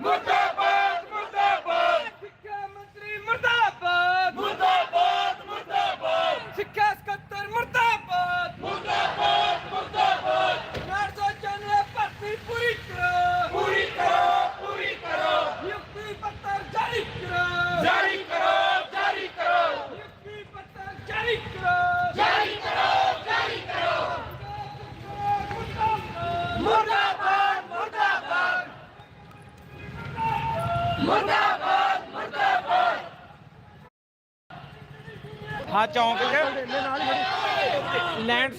ਮੁਰਦਾਬਾਦ ਹਾਂ ਚੌਂਕ ਚ ਲੈਂਡ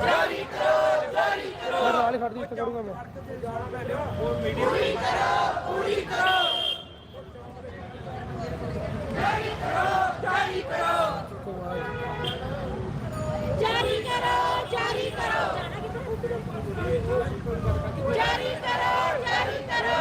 ਜਾਰੀ ਕਰੋ ਜਾਰੀ ਕਰੋ ਨਾਲ ਹੀ ਖੜਦੀ ਇੱਥੇ ਕਰੂੰਗਾ ਮੈਂ ਜਾਰੀ ਜਾਰੀ ਕਰੋ ਜਾਰੀ ਕਰੋ।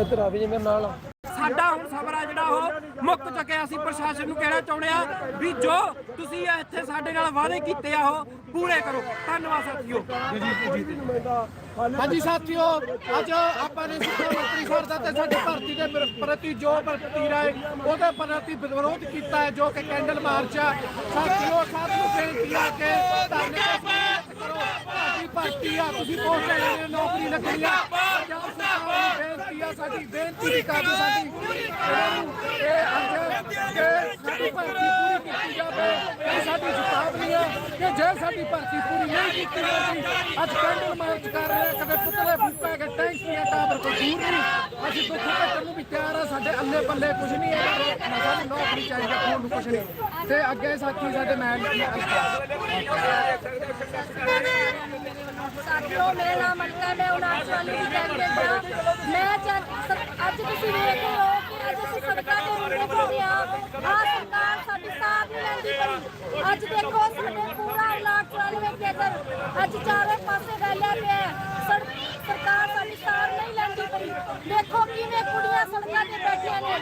ਇੱਧਰ ਆ ਵੀ ਜੀ ਮੇਰੇ ਨਾਲ। ਸਾਡਾ ਹੁਣ ਸਬਰ ਆ ਜਿਹੜਾ ਉਹ ਮੁੱਕ ਚੁੱਕਿਆ ਅਸੀਂ ਪ੍ਰਸ਼ਾਸਨ ਨੂੰ ਕਹਿਣਾ ਚਾਹੁੰਦੇ ਆ ਵੀ ਜੋ ਤੁਸੀਂ ਇੱਥੇ ਸਾਡੇ ਨਾਲ ਵਾਅਦੇ ਕੀਤੇ ਆ ਉਹ ਪੂਰੇ ਕਰੋ। ਧੰਨਵਾਦ ਸਾਥੀਓ। ਹਾਂਜੀ ਸਾਥੀਓ ਅੱਜ ਆਪਾਂ ਨੇ ਸਿੱਖਿਆ ਦਾ ਤੇ ਸਾਡੀ ਭਰਤੀ ਦੇ ਪ੍ਰ- ਪ੍ਰਤੀ ਜੋ ਭਰਤੀ ਰਾਏ ਉਹਦੇ ਪ੍ਰਤੀ ਵਿਰੋਧ ਕੀਤਾ ਹੈ ਜੋ ਕਿ ਕੈਂਡਲ ਮਾਰਚ ਆ। ਸਾਥੀਓ ਸਭ ਨੂੰ ਬੇਨਤੀ ਆ ਕਿ ਧਰਨੇ ਤੇ ਸਮਾਪਤ ਕਰੋ। ਸਾਡੀ ਭਰਤੀ ਆ ਤੁਸੀਂ ਪੋਸਟ ਲੈਣੀ ਹੈ, ਨੌਕਰੀ ਲੱਗਣੀ ਆ। ਪੰਜਾਬ ਸਰਕਾਰ ਨੂੰ ਬੇਨਤੀ ਆ ਸਾਡੀ ਬੇਨਤੀ ਵੀ ਕਰਦੇ ਸਾਡੀ। ਇਹ ਅੱਜ ਕਿ ਸਾਡੀ ਭਰਤੀ ਪੂਰੀ ਕੀਤੀ ਜਾਵੇ ਇਹ ਸਾਡੀ ਚੇਤਾਵਨੀ ਹੈ ਕਿ ਜੇ ਸਾਡੀ ਭਰਤੀ ਪੂਰੀ ਨਹੀਂ ਕੀਤੀ ਜਾਂਦੀ, ਅੱਜ ਕੈਂਡਲ ਮਾਰਚ ਕਰ ਰਹੇ ਕਦੇ ਪੁਤਲੇ ਫੂਕਾ ਕੇ ਟੈਂਕੀਆਂ ਟਾਵਰ ਕੋਈ ਦੂਰ ਨਹੀਂ। ਅਸੀਂ ਦੁੱਖ ਕੱਟਣ ਨੂੰ ਵੀ ਤਿਆਰ ਆ, ਸਾਡੇ ਅੱਲੇ ਪੱਲੇ ਕੁਝ ਨਹੀਂ ਹੈ ਸਾਨੂੰ ਨੌਕਰੀ ਚਾਹੀਦੀ ਕੋਲ ਨੂੰ ਕੁਝ ਨਹੀਂ। ਤੇ ਅੱਗੇ ਸਾਥੀ ਸਾਡੇ ਮੈਂ ਸਾਥੀਓ, ਮੇਰਾ ਨਾਮ ਅਲਕਾ ਮੈਂ ਉਨਾਚ ਵਾਲੀ ਦੀ ਕੈਂਡੀਡੇਟ ਹਾਂ ਮੈਂ ਅੱਜ ਤੁਸੀਂ ਵੇਖ ਰਹੇ ਹੋ ਕਿ ਅੱਜ ਅਸੀਂ ਸੜਕਾਂ ਤੇ ਰੁਕੇ ਹੋਏ ਹਾਂ ਆ ਸਰਕਾਰ ਸਾਡੀ ਸਾਥ ਨਹੀਂ ਲੈਂਦੀ ਪਈ। ਅੱਜ ਦੇਖੋ, ਸਾਡੇ ਪੂਰਾ ਕੇਦਰ ਅੱਜ ਚਾਰੇ ਪਾਸੇ ਵੈਲਿਆ ਪਿਆ ਸਰਕਾਰ ਸਾਡੀ ਸਾਥ ਨਹੀਂ ਲੈਂਦੀ ਪਈ। ਦੇਖੋ ਕਿਵੇਂ ਕੁੜੀਆਂ ਸੜਕਾਂ ਤੇ ਬੈਠੀਆਂ ਨੇ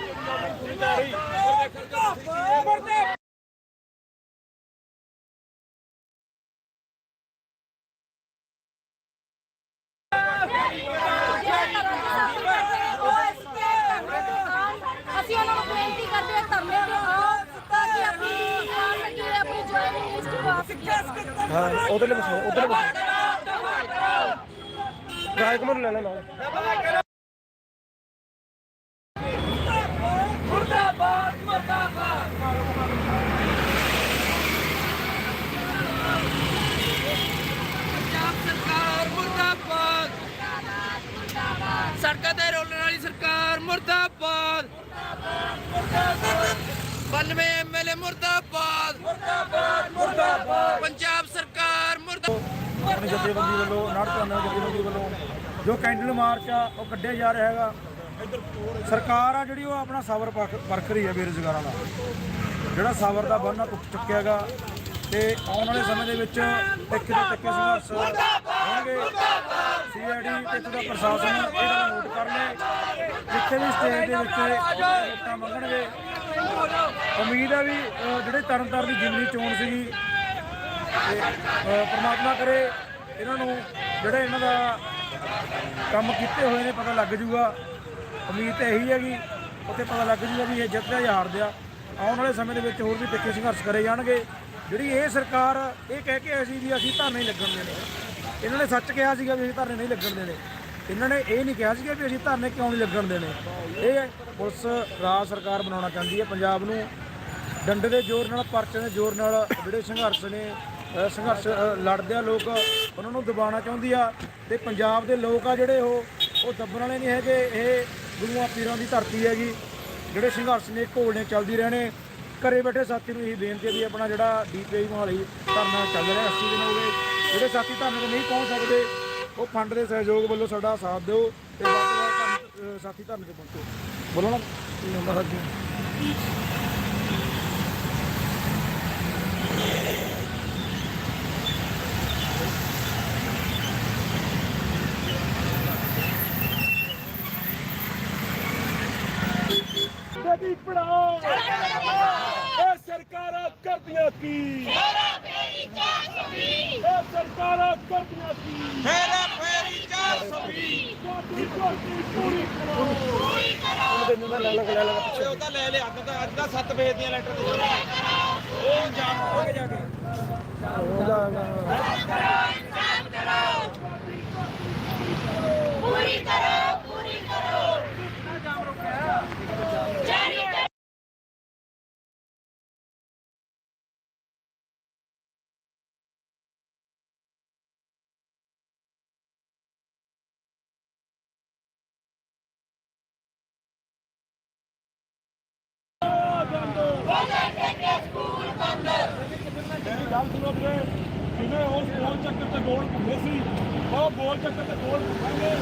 ਅਸੀਂ ਉਹਨਾਂ ਨੂੰ ਬੇਨਤੀ ਕਰਦੇ ਹਾਂ ਧਰਨੇ ਤੇ ਆਓ ਤਾਂ ਕਿ ਆਪਣੀ ਆ ਸਕੀਏ ਆਪਣੀ ਜੁਆਇਨਿੰਗ ਲਿਸਟ ਪਾ ਸਕੀਏ ਹਾਂ ਉਧਰ ਲੈ ਬਸੋ ਉਧਰ ਗਾਇਕ ਮਰ ਲੈ ਲੈ ਨਾਲ। ਮੁਰਦਾਬਾਦ ਮੁਰਦਾਬਾਦ। ਪੰਜਾਬ ਸਰਕਾਰ ਮੁਰਦਾਬਾਦ। ਸੜਕਾਂ ਤੇ ਰੋਲਣ ਵਾਲੀ ਸਰਕਾਰ ਮੁਰਦਾਬਾਦ। 92 ਐਮਐਲਏ ਮੁਰਦਾਬਾਦ। ਮੁਰਦਾਬਾਦ ਮੁਰਦਾਬਾਦ। ਪੰਜਾਬ ਸਰਕਾਰ ਮੁਰਦਾਬਾਦ ਆਪਣੀ ਜਥੇਬੰਦੀ ਵੱਲੋਂ ਨਾੜ ਧਰਨਾ ਜਥੇਬੰਦੀ ਵੱਲੋਂ ਜੋ ਕੈਂਡਲ ਮਾਰਚ ਆ ਉਹ ਕੱਢਿਆ ਜਾ ਰਿਹਾ ਹੈਗਾ। ਸਰਕਾਰ ਆ ਜਿਹੜੀ ਉਹ ਆਪਣਾ ਸਬਰ ਪਰਖ ਰਹੀ ਹੈ ਬੇਰੁਜ਼ਗਾਰਾਂ ਦਾ। ਜਿਹੜਾ ਸਬਰ ਦਾ ਬੰਨ੍ਹ ਟੁੱਟ ਚੁੱਕਿਆ ਹੈਗਾ ਤੇ ਆਉਣ ਵਾਲੇ ਸਮੇਂ ਦੇ ਵਿੱਚ ਟਿੱਕੇ ਤੇ ਟਿੱਕੇ ਸੰਘਰਸ਼ ਹੋਣਗੇ। ਸੀਆਈਡੀ ਤੇ ਦਾ ਪ੍ਰਸ਼ਾਸਨ ਇਹ ਗੱਲ ਨੋਟ ਕਰ ਲੈ। ਜਿੱਥੇ ਵੀ ਸਟੇਜ ਦੇ ਵਿੱਚ ਵੋਟਾਂ ਮੰਗਣਗੇ ਉਮੀਦ ਹੈ ਵੀ ਅ, ਜਿਹੜੇ ਤਰਨਤਾਰਨ ਦੀ ਜਿਮਨੀ ਚੋਣ ਸੀਗੀ ਪਰਮਾਤਮਾ ਕਰੇ ਇਹਨਾਂ ਨੂੰ ਜਿਹੜੇ ਇਹਨਾਂ ਦਾ ਕੰਮ ਕੀਤੇ ਹੋਏ ਨੇ ਪਤਾ ਲੱਗ ਜੂਗਾ। ਉਮੀਦ ਤਾਂ ਇਹੀ ਹੈਗੀ ਉੱਥੇ ਪਤਾ ਲੱਗ ਜੂਗਾ ਵੀ ਇਹ ਜਿੱਤਿਆ ਜਾਂ ਹਾਰਦਾ ਆਉਣ ਵਾਲੇ ਸਮੇਂ ਦੇ ਵਿੱਚ ਹੋਰ ਵੀ ਤਿੱਖੇ ਸੰਘਰਸ਼ ਕਰੇ ਜਾਣਗੇ। ਜਿਹੜੀ ਇਹ ਸਰਕਾਰ ਇਹ ਕਹਿ ਕੇ ਆਈ ਸੀ ਵੀ ਅਸੀਂ ਧਰਨੇ ਨਹੀਂ ਲੱਗਣ ਦੇਣੇ। ਇਹਨਾਂ ਨੇ ਸੱਚ ਕਿਹਾ ਸੀਗਾ ਵੀ ਅਸੀਂ ਧਰਨੇ ਨਹੀਂ ਲੱਗਣ ਦੇਣੇ। ਇਹਨਾਂ ਨੇ ਇਹ ਨਹੀਂ ਕਿਹਾ ਸੀਗਾ ਵੀ ਅਸੀਂ ਧਰਨੇ ਕਿਉਂ ਨਹੀਂ ਲੱਗਣ ਦੇਣੇ। ਇਹ ਪੁਲਿਸ ਰਾਜ ਸਰਕਾਰ ਬਣਾਉਣਾ ਚਾਹੁੰਦੀ ਹੈ ਪੰਜਾਬ ਨੂੰ ਡੰਡੇ ਦੇ ਜ਼ੋਰ ਨਾਲ ਪਰਚੇ ਦੇ ਜ਼ੋਰ ਨਾਲ ਜਿਹੜੇ ਸੰਘਰਸ਼ ਨੇ ਅ, ਸੰਘਰਸ਼ ਅ, ਲੜਦੇ ਆ ਲੋਕ ਉਹਨਾਂ ਨੂੰ ਦਬਾਉਣਾ ਚਾਹੁੰਦੀ ਆ ਤੇ ਪੰਜਾਬ ਦੇ ਲੋਕ ਆ ਜਿਹੜੇ ਉਹ ਉਹ ਦੱਬਣ ਵਾਲੇ ਨਹੀਂ ਹੈਗੇ। ਇਹ ਗੁਰੂਆਂ ਪੀਰਾਂ ਦੀ ਧਰਤੀ ਹੈਗੀ। ਜਿਹੜੇ ਸੰਘਰਸ਼ ਨੇ ਘੋਲਣੇ ਚੱਲਦੀ ਰਹਿਣੇ। ਘਰੇ ਬੈਠੇ ਸਾਥੀ ਨੂੰ ਇਹ ਬੇਨਤੀ ਹੈ ਵੀ ਆਪਣਾ ਜਿਹੜਾ ਡੀਪੀਆਈ ਮੋਹਾਲੀ ਧਰਨਾ ਚੱਲ ਰਿਹਾ 80 ਦਿਨ ਹੋ ਗਏ ਜਿਹੜੇ ਸਾਥੀ ਧਰਨੇ ਤੇ ਨਹੀਂ ਪਹੁੰਚ ਸਕਦੇ ਉਹ ਫੰਡ ਦੇ ਸਹਿਯੋਗ ਵੱਲੋਂ ਸਾਡਾ ਸਾਥ ਦਿਓ ਤੇ ਵੱਧ ਤੋਂ ਵੱਧ ਧਰਨੇ- ਅ, ਸਾਥੀ ਧਰਨੇ ਤੇ ਪਹੁੰਚੋ। ਬੋਲੋ ਨਾ। ਕੀ ਹੁੰਦਾ ਹੱਦੀ ਕੀ ਇਹ ਸਰਕਾਰਾਂ ਕਰਦੀਆਂ ਸੀ ਮੇਰਾ ਫੇਰੀ 420 ਕੋਟੀ ਕੋਟੀ ਪੂਰੀ ਕਰੋ ਉਹ ਤਾਂ ਲੈ ਲਿਆ ਅੱਜ ਤਾਂ ਅੱਜ ਦਾ 7 ਵਜੇ ਦੀਆਂ ਲੈਟਰ ਦੇ ਉਹ ਜਾਣ ਹੋਗੇ ਜਾ ਕੇ ਪੂਰੀ ਨਾਲ ਸੂਰਤ ਦੇ ਜਿਹਨੇ ਉਸ ਗੋਲ ਚੱਕਰ ਤੇ ਗੋਲ ਘੁੰਮੇ ਸੀ। ਉਹ ਗੋਲ ਚੱਕਰ ਤੇ ਗੋਲ ਘੁੰਮਾਂਗੇ।